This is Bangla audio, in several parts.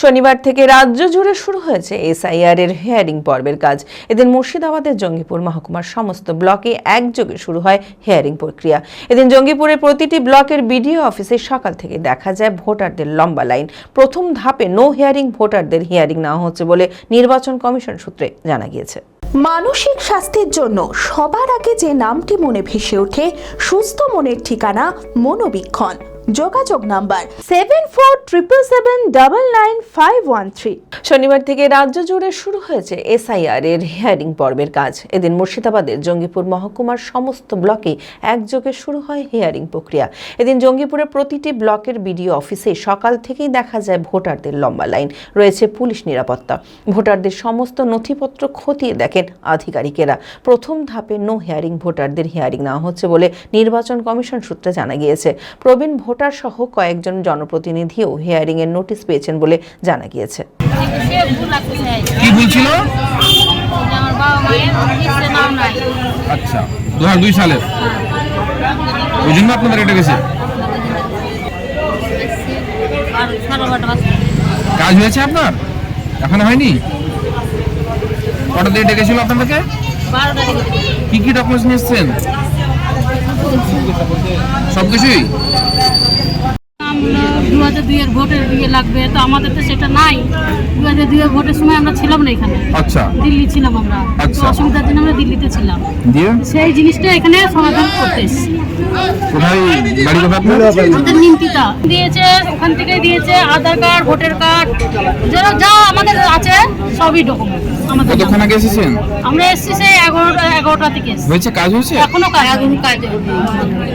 শনিবার থেকে রাজ্য জুড়ে শুরু হয়েছে এসআইআর এর হিয়ারিং পর্বের কাজ। এদিন মুর্শিদাবাদের জঙ্গিপুর মহকুমার সমস্ত ব্লকে একযোগে শুরু হয় হিয়ারিং প্রক্রিয়া। এদিন জঙ্গিপুরের প্রতিটি ব্লকের বিডিও অফিসে সকাল থেকে দেখা যায় ভোটারদের লম্বা লাইন। প্রথম ধাপে নো হিয়ারিং ভোটারদের হিয়ারিং নেওয়া হচ্ছে বলে নির্বাচন কমিশন সূত্রে জানা গিয়েছে। মানসিক স্বাস্থ্যের জন্য সবার আগে যে নামটি মনে ভেসে ওঠে, সুস্থ মনের ঠিকানা মনোবীক্ষণ। যোগাযোগ number seven four triple seven double nine five one three শনিবার থেকে রাজ্য জুড়ে শুরু হয়েছে এসআইআর এর হিয়ারিং পর্বের কাজ। এদিন মুর্শিদাবাদের জঙ্গিপুর মহকুমার সমস্ত ব্লকে একযোগে শুরু হয় হিয়ারিং প্রক্রিয়া। এদিন জঙ্গিপুরের প্রতিটি ব্লকের বিডিও অফিসে সকাল থেকেই দেখা যায় ভোটারদের লম্বা লাইন। রয়েছে পুলিশ নিরাপত্তা। ভোটারদের সমস্ত নথিপত্র খতিয়ে দেখেন আধিকারিকেরা। প্রথম ধাপে নো হিয়ারিং ভোটারদের হিয়ারিং নেওয়া হচ্ছে বলে নির্বাচন কমিশন সূত্রে জানা গিয়েছে। প্রবীণ ভোটার সহ কয়েকজন জনপ্রতিনিধিও হিয়ারিং এর নোটিশ পেয়েছেন বলে জানা গিয়েছে। কি বলছিল আমার বাবা মায়ের নাম নাই ওই জন্য আপনাদের এটা গেছে? কাজ হয়েছে আপনার? এখনও হয়নি? কটা দিয়ে ডেকেছিল আপনাদেরকে? কি কি ডকুমেন্টস নিয়ে এসছেন? সব কিছুই আমরা দু হাজার দুইয়ের ভোটের ইয়ে লাগবে তো আমাদের তো সেটা নাই। দু হাজার দুইয়ের ভোটের সময় আমরা ছিলাম না এখানে। আচ্ছা। দিল্লি ছিলাম আমরা। তো আচ্ছা। অসুবিধার জন্য আমরা দিল্লিতে ছিলাম। দিয়ে? সেই জিনিসটা এখানে সমাধান করতে এসেছি। কোথায়? বাড়ি কোথায় আমাদের নিমতিটা দিয়েছে ওখান থেকে দিয়েছে আধার কার্ড ভোটার কার্ড। যারা যা আমাদের আছে সবই ডকুমেন্ট আমাদের কতক্ষণ আগে এসেছেন? আমরা এসেছি সেই এগারোটা এগারোটা থেকে হয়েছে কাজ হয়েছে? এখনও কাজ এখনও কাজ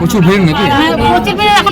প্রচুর ভিড় নাকি? হ্যাঁ, প্রচুর ভিড়, এখন